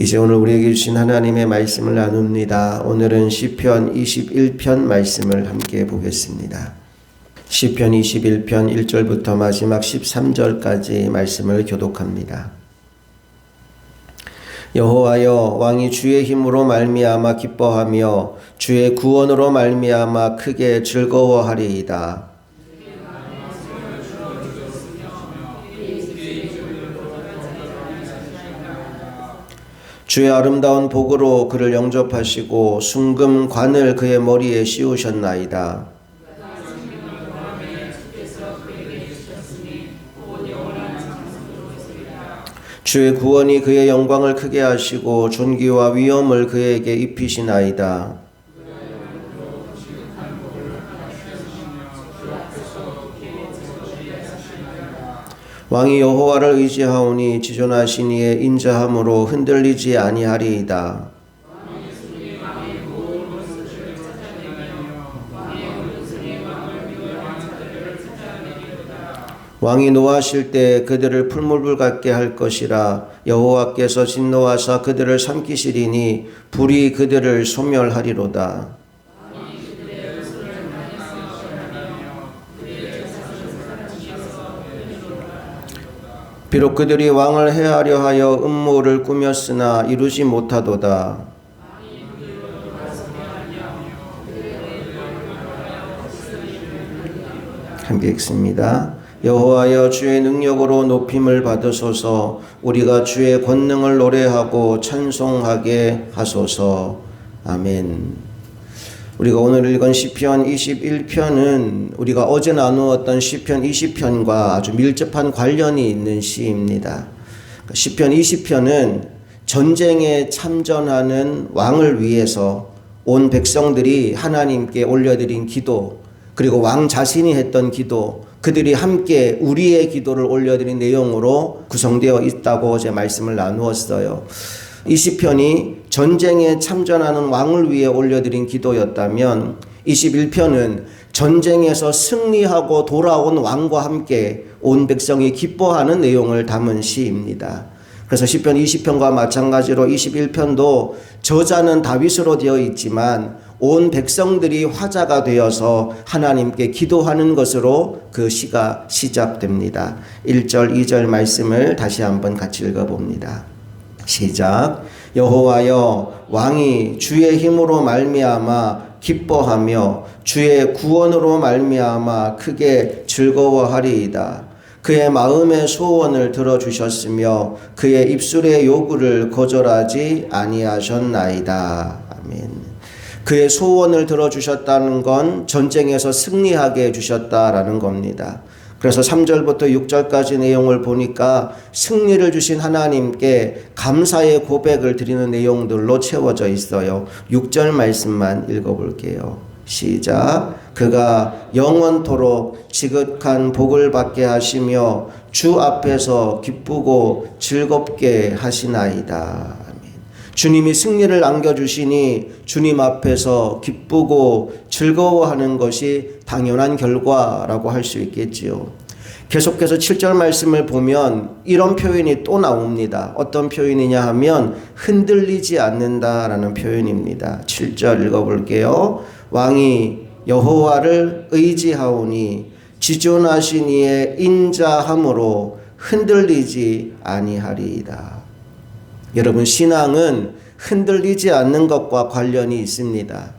이제 오늘 우리에게 주신 하나님의 말씀을 나눕니다. 오늘은 시편 21편 말씀을 함께 보겠습니다. 시편 21편 1절부터 마지막 13절까지 말씀을 교독합니다. 여호와여 왕이 주의 힘으로 말미암아 기뻐하며 주의 구원으로 말미암아 크게 즐거워하리이다. 주의 아름다운 복으로 그를 영접하시고 순금 관을 그의 머리에 씌우셨나이다. 주의 구원이 그의 영광을 크게 하시고 존귀와 위엄을 그에게 입히시나이다. 왕이 여호와를 의지하오니 지존하신 이의 인자함으로 흔들리지 아니하리이다. 왕이 노하실 때 그들을 풀물불 같게 할 것이라 여호와께서 진노하사 그들을 삼키시리니 불이 그들을 소멸하리로다. 비록 그들이 왕을 해하려 하여 음모를 꾸몄으나 이루지 못하도다. 함께 읽습니다. 여호와여 주의 능력으로 높임을 받으소서 우리가 주의 권능을 노래하고 찬송하게 하소서. 아멘. 우리가 오늘 읽은 시편 21편은 우리가 어제 나누었던 시편 20편과 아주 밀접한 관련이 있는 시입니다. 시편 20편은 전쟁에 참전하는 왕을 위해서 온 백성들이 하나님께 올려드린 기도, 그리고 왕 자신이 했던 기도, 그들이 함께 우리의 기도를 올려드린 내용으로 구성되어 있다고 어제 말씀을 나누었어요. 이 시편이 전쟁에 참전하는 왕을 위해 올려드린 기도였다면 21편은 전쟁에서 승리하고 돌아온 왕과 함께 온 백성이 기뻐하는 내용을 담은 시입니다. 그래서 시편 20편과 마찬가지로 21편도 저자는 다윗으로 되어 있지만 온 백성들이 화자가 되어서 하나님께 기도하는 것으로 그 시가 시작됩니다. 1절, 2절 말씀을 다시 한번 같이 읽어봅니다. 시작. 여호와여 왕이 주의 힘으로 말미암아 기뻐하며 주의 구원으로 말미암아 크게 즐거워하리이다. 그의 마음의 소원을 들어 주셨으며 그의 입술의 요구를 거절하지 아니하셨나이다. 아멘. 그의 소원을 들어 주셨다는 건 전쟁에서 승리하게 해 주셨다라는 겁니다. 그래서 3절부터 6절까지 내용을 보니까 승리를 주신 하나님께 감사의 고백을 드리는 내용들로 채워져 있어요. 6절 말씀만 읽어볼게요. 시작. 그가 영원토록 지극한 복을 받게 하시며 주 앞에서 기쁘고 즐겁게 하시나이다. 주님이 승리를 안겨주시니 주님 앞에서 기쁘고 즐거워하는 것이 당연한 결과라고 할 수 있겠지요. 계속해서 7절 말씀을 보면 이런 표현이 또 나옵니다. 어떤 표현이냐 하면 흔들리지 않는다라는 표현입니다. 7절 읽어볼게요. 왕이 여호와를 의지하오니 지존하신 이의 인자함으로 흔들리지 아니하리이다. 여러분, 신앙은 흔들리지 않는 것과 관련이 있습니다.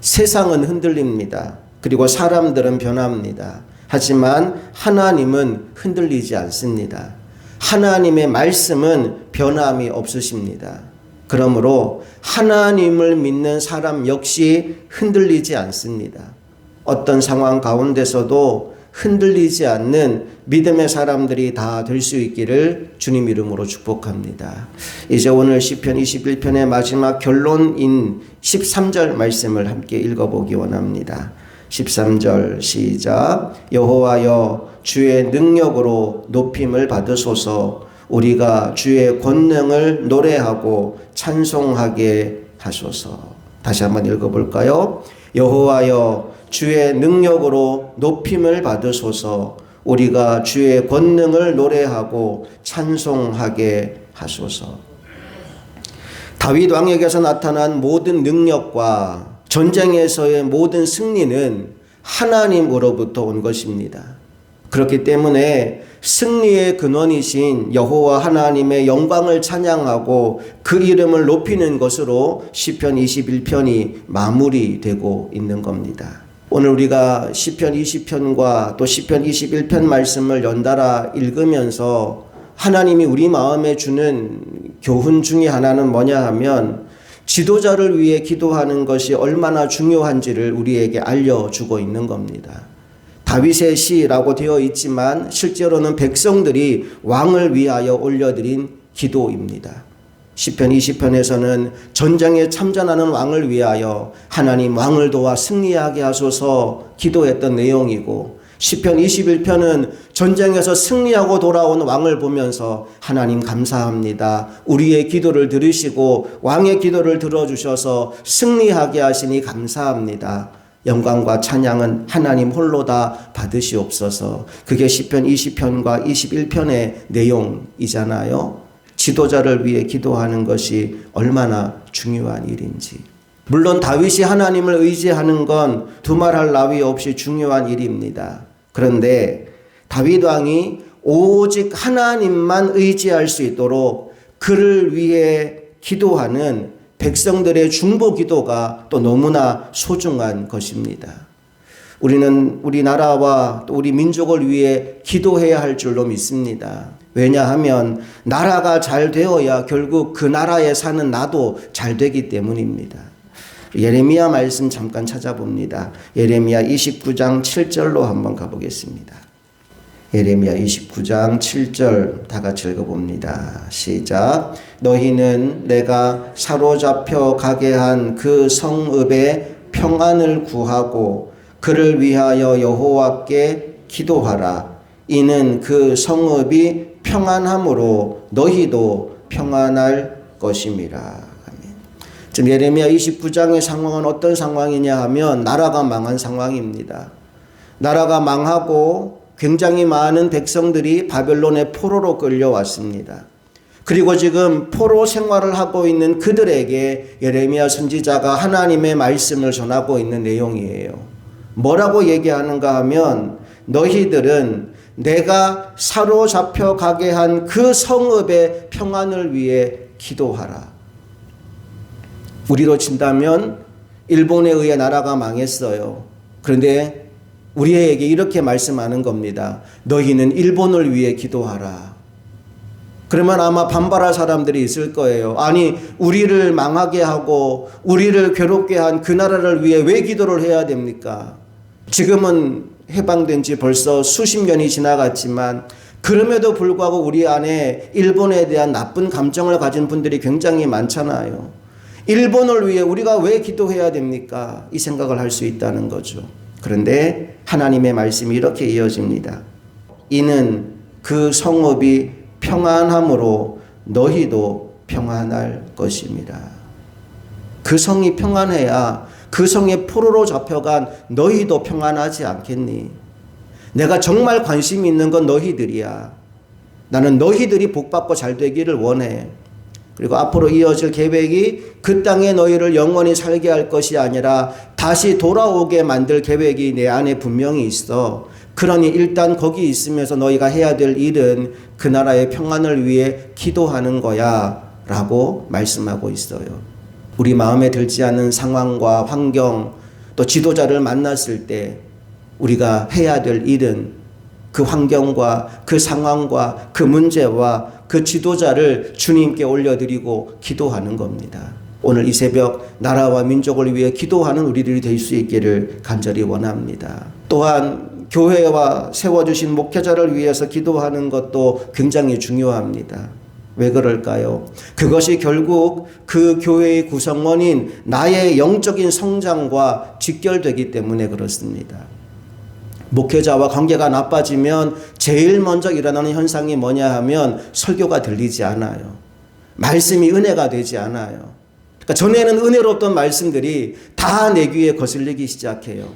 세상은 흔들립니다. 그리고 사람들은 변합니다. 하지만 하나님은 흔들리지 않습니다. 하나님의 말씀은 변함이 없으십니다. 그러므로 하나님을 믿는 사람 역시 흔들리지 않습니다. 어떤 상황 가운데서도 흔들리지 않는 믿음의 사람들이 다 될 수 있기를 주님 이름으로 축복합니다. 이제 오늘 시편 21편의 마지막 결론인 13절 말씀을 함께 읽어보기 원합니다. 13절 시작 여호와여 주의 능력으로 높임을 받으소서 우리가 주의 권능을 노래하고 찬송하게 하소서. 다시 한번 읽어볼까요? 여호와여 주의 능력으로 높임을 받으소서 우리가 주의 권능을 노래하고 찬송하게 하소서. 다윗 왕에게서 나타난 모든 능력과 전쟁에서의 모든 승리는 하나님으로부터 온 것입니다. 그렇기 때문에 승리의 근원이신 여호와 하나님의 영광을 찬양하고 그 이름을 높이는 것으로 시편 21편이 마무리되고 있는 겁니다. 오늘 우리가 시편 20편과 또 시편 21편 말씀을 연달아 읽으면서 하나님이 우리 마음에 주는 교훈 중에 하나는 뭐냐 하면 지도자를 위해 기도하는 것이 얼마나 중요한지를 우리에게 알려주고 있는 겁니다. 다윗의 시라고 되어 있지만 실제로는 백성들이 왕을 위하여 올려드린 기도입니다. 시편 20편에서는 전쟁에 참전하는 왕을 위하여 하나님 왕을 도와 승리하게 하소서 기도했던 내용이고 시편 21편은 전쟁에서 승리하고 돌아온 왕을 보면서 하나님 감사합니다. 우리의 기도를 들으시고 왕의 기도를 들어주셔서 승리하게 하시니 감사합니다. 영광과 찬양은 하나님 홀로다 받으시옵소서. 그게 시편 20편과 21편의 내용이잖아요. 지도자를 위해 기도하는 것이 얼마나 중요한 일인지. 물론 다윗이 하나님을 의지하는 건 두말할 나위 없이 중요한 일입니다. 그런데 다윗 왕이 오직 하나님만 의지할 수 있도록 그를 위해 기도하는 백성들의 중보 기도가 또 너무나 소중한 것입니다. 우리는 우리나라와 또 우리 민족을 위해 기도해야 할 줄로 믿습니다. 왜냐하면 나라가 잘 되어야 결국 그 나라에 사는 나도 잘 되기 때문입니다. 예레미야 말씀 잠깐 찾아봅니다. 예레미야 29장 7절로 한번 가보겠습니다. 예레미야 29장 7절 다 같이 읽어봅니다. 시작. 너희는 내가 사로잡혀 가게 한 그 성읍의 평안을 구하고 그를 위하여 여호와께 기도하라. 이는 그 성읍이 평안함으로 너희도 평안할 것임이라. 지금 예레미야 29장의 상황은 어떤 상황이냐 하면 나라가 망한 상황입니다. 나라가 망하고 굉장히 많은 백성들이 바벨론의 포로로 끌려왔습니다. 그리고 지금 포로 생활을 하고 있는 그들에게 예레미야 선지자가 하나님의 말씀을 전하고 있는 내용이에요. 뭐라고 얘기하는가 하면 너희들은 내가 사로잡혀 가게 한 그 성읍의 평안을 위해 기도하라. 우리로 친다면 일본에 의해 나라가 망했어요. 그런데 우리에게 이렇게 말씀하는 겁니다. 너희는 일본을 위해 기도하라. 그러면 아마 반발할 사람들이 있을 거예요. 아니, 우리를 망하게 하고 우리를 괴롭게 한 그 나라를 위해 왜 기도를 해야 됩니까? 지금은 해방된 지 벌써 수십 년이 지나갔지만 그럼에도 불구하고 우리 안에 일본에 대한 나쁜 감정을 가진 분들이 굉장히 많잖아요. 일본을 위해 우리가 왜 기도해야 됩니까? 이 생각을 할 수 있다는 거죠. 그런데 하나님의 말씀이 이렇게 이어집니다. 이는 그 성읍이 평안함으로 너희도 평안할 것입니다. 그 성이 평안해야 그 성에 포로로 잡혀간 너희도 평안하지 않겠니? 내가 정말 관심 있는 건 너희들이야. 나는 너희들이 복받고 잘 되기를 원해. 그리고 앞으로 이어질 계획이 그 땅에 너희를 영원히 살게 할 것이 아니라 다시 돌아오게 만들 계획이 내 안에 분명히 있어. 그러니 일단 거기 있으면서 너희가 해야 될 일은 그 나라의 평안을 위해 기도하는 거야. 라고 말씀하고 있어요. 우리 마음에 들지 않는 상황과 환경 또 지도자를 만났을 때 우리가 해야 될 일은 그 환경과 그 상황과 그 문제와 그 지도자를 주님께 올려드리고 기도하는 겁니다. 오늘 이 새벽 나라와 민족을 위해 기도하는 우리들이 될 수 있기를 간절히 원합니다. 또한 교회와 세워주신 목회자를 위해서 기도하는 것도 굉장히 중요합니다. 왜 그럴까요? 그것이 결국 그 교회의 구성원인 나의 영적인 성장과 직결되기 때문에 그렇습니다. 목회자와 관계가 나빠지면 제일 먼저 일어나는 현상이 뭐냐 하면 설교가 들리지 않아요. 말씀이 은혜가 되지 않아요. 그러니까 전에는 은혜롭던 말씀들이 다 내 귀에 거슬리기 시작해요.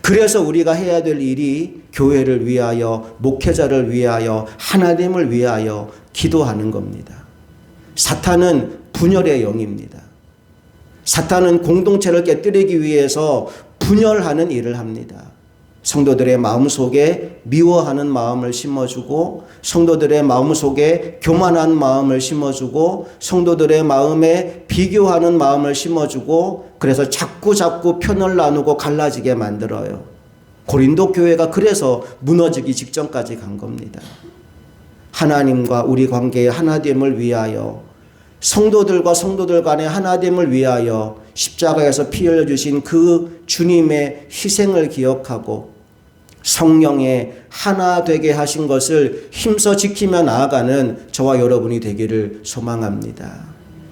그래서 우리가 해야 될 일이 교회를 위하여, 목회자를 위하여, 하나님을 위하여 기도하는 겁니다. 사탄은 분열의 영입니다. 사탄은 공동체를 깨뜨리기 위해서 분열하는 일을 합니다. 성도들의 마음 속에 미워하는 마음을 심어주고 성도들의 마음 속에 교만한 마음을 심어주고 성도들의 마음에 비교하는 마음을 심어주고 그래서 자꾸 자꾸 편을 나누고 갈라지게 만들어요. 고린도 교회가 그래서 무너지기 직전까지 간 겁니다. 하나님과 우리 관계의 하나됨을 위하여 성도들과 성도들 간의 하나됨을 위하여 십자가에서 피 흘려 주신 그 주님의 희생을 기억하고 성령의 하나 되게 하신 것을 힘써 지키며 나아가는 저와 여러분이 되기를 소망합니다.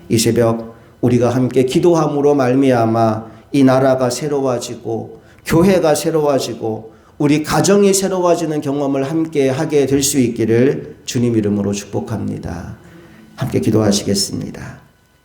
이 새벽 우리가 함께 기도함으로 말미암아 이 나라가 새로워지고 교회가 새로워지고 우리 가정이 새로워지는 경험을 함께 하게 될 수 있기를 주님 이름으로 축복합니다. 함께 기도하시겠습니다.